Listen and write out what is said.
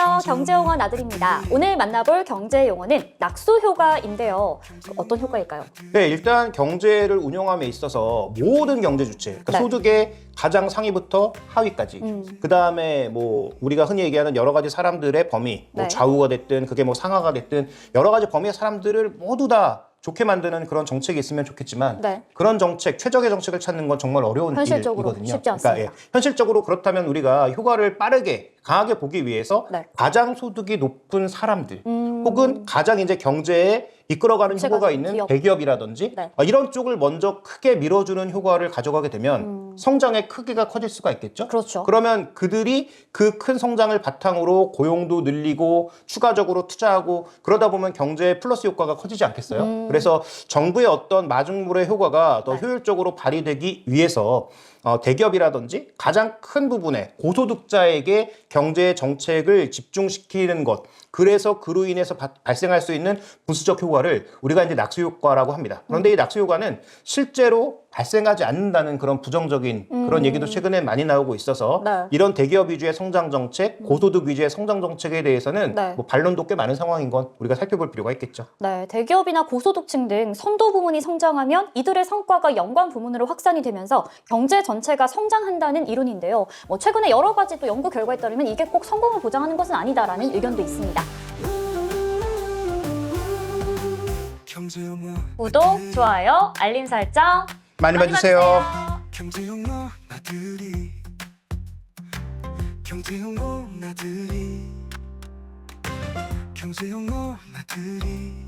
안녕하세요. 경제용어 나들입니다. 오늘 만나볼 경제 용어는 낙수 효과인데요. 어떤 효과일까요? 네, 일단 경제를 운영함에 있어서 모든 경제 주체, 그러니까 네. 소득의 가장 상위부터 하위까지, 음. 그 다음에 뭐 우리가 흔히 얘기하는 여러 가지 사람들의 범위, 뭐 네. 좌우가 됐든 그게 뭐 상하가 됐든 여러 가지 범위의 사람들을 모두 다 좋게 만드는 그런 정책이 있으면 좋겠지만 네. 그런 정책, 최적의 정책을 찾는 건 정말 어려운 현실적으로 일이거든요. 쉽지 않습니다. 그러니까 예, 현실적으로 그렇다면 우리가 효과를 빠르게 강하게 보기 위해서 네. 가장 소득이 높은 사람들 음. 혹은 가장 이제 경제에 이끌어가는 효과가 있는 기업. 대기업이라든지 네. 어, 이런 쪽을 먼저 크게 밀어주는 효과를 가져가게 되면 음. 성장의 크기가 커질 수가 있겠죠. 그렇죠. 그러면 그들이 그 큰 성장을 바탕으로 고용도 늘리고 추가적으로 투자하고 그러다 보면 경제의 플러스 효과가 커지지 않겠어요? 음. 그래서 정부의 어떤 마중물의 효과가 더 네. 효율적으로 발휘되기 위해서 어, 대기업이라든지 가장 큰 부분의 고소득자에게 경제 정책을 집중시키는 것 그래서 그로 인해서 바- 발생할 수 있는 부수적 효과 를 우리가 이제 낙수 효과라고 합니다. 그런데 이 낙수 효과는 실제로 발생하지 않는다는 그런 부정적인 그런 음. 얘기도 최근에 많이 나오고 있어서 네. 이런 대기업 위주의 성장 정책, 고소득 위주의 성장 정책에 대해서는 네. 뭐 반론도 꽤 많은 상황인 건 우리가 살펴볼 필요가 있겠죠. 네, 대기업이나 고소득층 등 선도 부문이 성장하면 이들의 성과가 연관 부문으로 확산이 되면서 경제 전체가 성장한다는 이론인데요. 뭐 최근에 여러 가지 또 연구 결과에 따르면 이게 꼭 성공을 보장하는 것은 아니다라는 의견도 있습니다. 구독, 좋아요, 알림 설정 많이 봐주세요. 경제용어 나들이. 경제용어 나들이. 경제용어 나들이